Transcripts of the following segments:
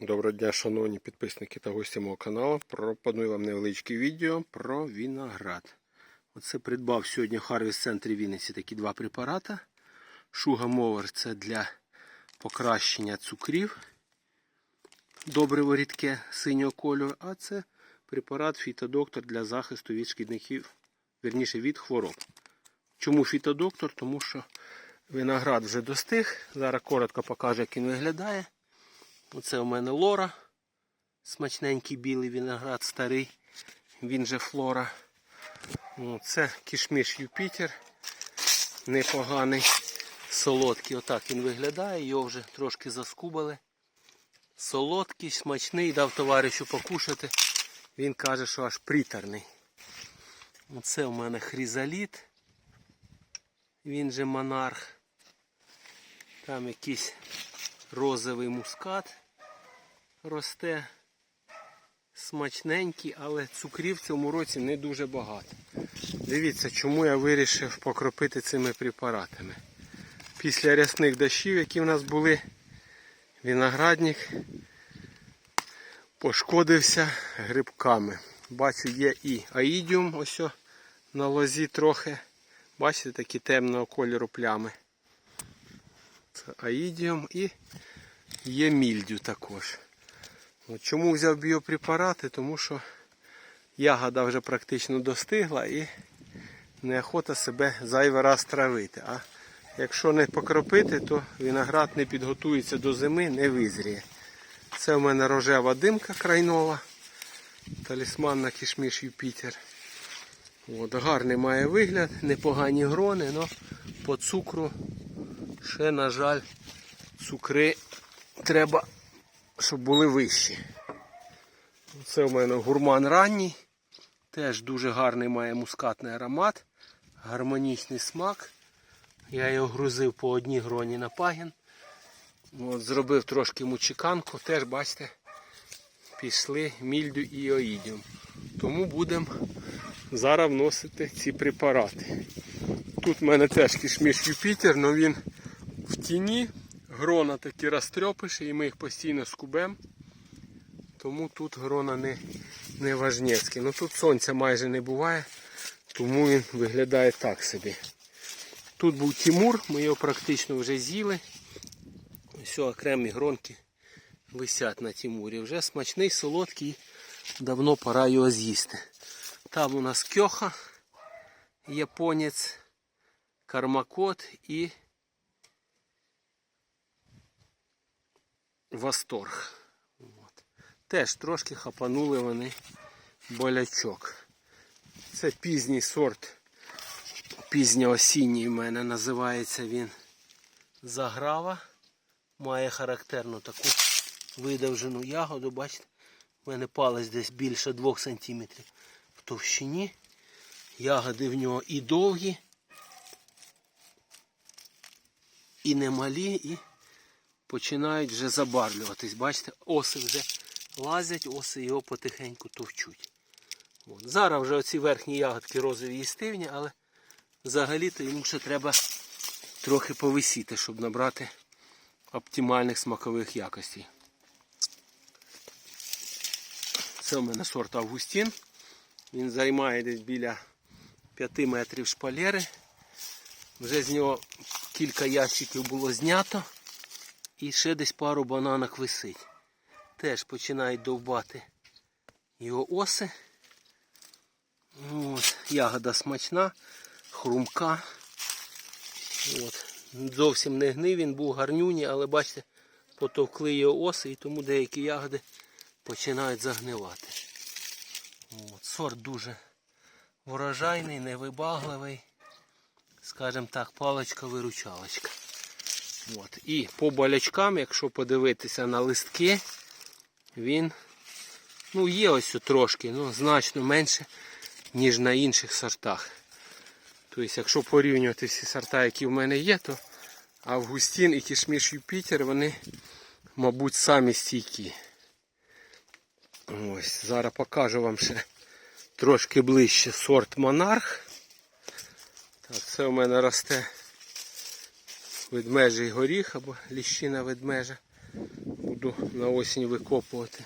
Доброго дня, шановні підписники та гості мого каналу. Пропоную вам невеличке відео про виноград. Оце придбав сьогодні в Харвіст центрі Вінниці такі два препарати. Шуга Мовер це для покращення цукрів. Добриво рідке синього кольору. А це препарат фітодоктор для захисту від шкідників, вірніше від хвороб. Чому фітодоктор? Тому що виноград вже достиг. Зараз коротко покажу, як він виглядає. Оце у мене лора. Смачненький білий виноград старий. Він же флора. Це кішміш Юпітер. Непоганий. Солодкий. Отак він виглядає. Його вже трошки заскубали. Солодкий, смачний, дав товаришу покушати. Він каже, що аж приторний. Оце у мене хризаліт. Він же монарх. Там якийсь розовий мускат росте. Смачненький, але цукрів в цьому році не дуже багато. Дивіться, чому я вирішив покропити цими препаратами. Після рясних дощів, які в нас були, виноградник пошкодився грибками. Бачу, є і аїдіум ось на лозі трохи. Бачите, такі темного кольору плями. Аїдіум і є мільдю також. От Чому взяв біопрепарати? Тому що ягода вже практично достигла і неохота себе зайвий раз травити. А якщо не покропити, то виноград не підготується до зими, не визріє. Це в мене рожева димка крайнова. Талісман на кішміш Юпітер. От, гарний має вигляд, непогані грони, але по цукру ще, на жаль, цукри треба, щоб були вищі. Це у мене гурман ранній. Теж дуже гарний має мускатний аромат, гармонічний смак. Я його грузив по одній гроні на пагін. От, зробив трошки мучиканку, теж бачите, пішли мільдю і оїдіум. Тому будемо зараз вносити ці препарати. Тут в мене теж кішміш Юпітер, але він в тіні. Грона такі розтрьопиші і ми їх постійно скубемо. Тому тут грона не, не важнєцькі. Ну тут сонця майже не буває, тому він виглядає так собі. Тут був Тимур, ми його практично вже з'їли. Ось окремі гронки висять на Тимурі. Вже смачний, солодкий, давно пора його з'їсти. Там у нас кьоха, японець, кармакот і восторг. От. Теж трошки хапанули вони болячок. Це пізній сорт. Пізньоосінній в мене називається він заграва. Має характерну таку видовжену ягоду. Бачите, в мене палець десь більше 2 см в товщині. Ягоди в нього і довгі, і немалі, і починають вже забарвлюватись. Бачите, оси вже лазять, оси його потихеньку товчуть. От. Зараз вже оці верхні ягодки розові і стивні, але взагалі-то йому ще треба трохи повисіти, щоб набрати оптимальних смакових якостей. Це у мене сорт Августін. Він займає десь біля 5 метрів шпалери. Вже з нього кілька ящиків було знято. І ще десь пару бананок висить. Теж починають довбати його оси. От. Ягода смачна, хрумка. От. Зовсім не гнив, він був гарнюні, але бачите, потовкли його оси і тому деякі ягоди починають загнивати. От. Сорт дуже врожайний, невибагливий. Скажімо так, паличка-виручалочка. От. І по болячкам, якщо подивитися на листки, він ну, є ось трошки, ну, значно менше, ніж на інших сортах. Тобто, якщо порівнювати всі сорта, які в мене є, то Августін і Кішміш Юпітер, вони, мабуть, самі стійкі. Ось, Зараз покажу вам ще трошки ближче сорт Монарх. Так, Це у мене росте ведмежий горіх або ліщина ведмежа. буду на осінь викопувати.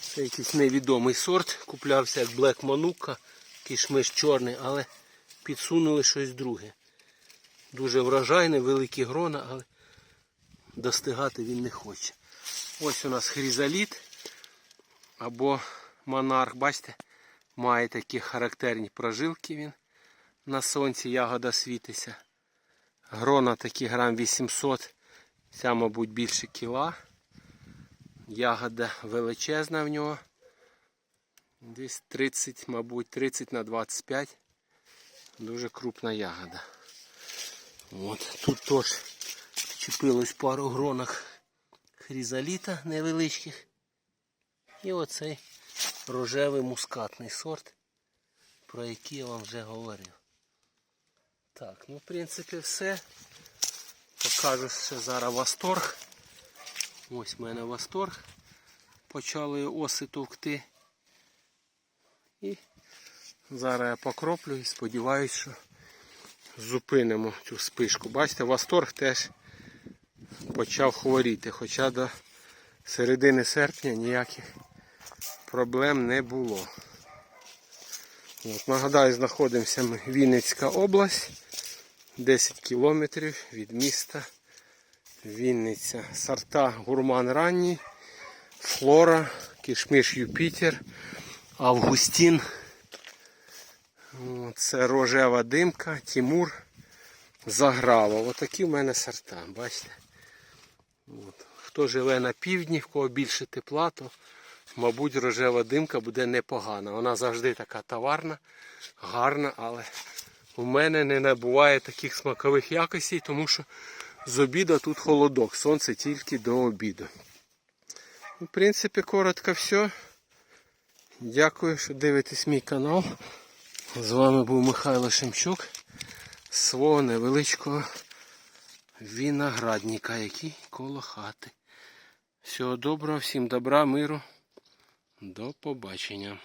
Це якийсь невідомий сорт. Куплявся як Black Manuka, кишмиш чорний, але підсунули щось друге. Дуже врожайний, великі грона, але достигати він не хоче. Ось у нас хрізаліт або монарх, бачите, має такі характерні прожилки він. На сонці ягода світиться. Грона такі грам 800, ця, мабуть, більше кіла. Ягода величезна в нього. Десь 30, мабуть, 30 на 25. Дуже крупна ягода. От, тут теж чіпилось пару гронок хрізаліта невеличких. І оцей рожевий мускатний сорт, про який я вам вже говорив. Так, ну в принципі все. Покажу ще зараз восторг. Ось в мене восторг. Почали оси товкти. І зараз я покроплю і сподіваюся, що зупинимо цю спишку. Бачите, восторг теж почав хворіти, хоча до середини серпня ніяких проблем не було. От, нагадаю, знаходимося ми Вінницька область, 10 кілометрів від міста Вінниця. Сорта гурман ранній, флора, кишмиш Юпітер, Августін. Це рожева димка, Тімур, Заграва. Отакі в мене сорта, бачите? От. Хто живе на півдні, в кого більше тепла, то, мабуть, рожева димка буде непогана. Вона завжди така товарна, гарна, але у мене не набуває таких смакових якостей, тому що з обіду тут холодок. Сонце тільки до обіду. В принципі, коротко все. Дякую, що дивитесь мій канал. З вами був Михайло Шемчук з свого невеличкого виноградника, який коло хати. Всього доброго, всім добра, миру. До побачення.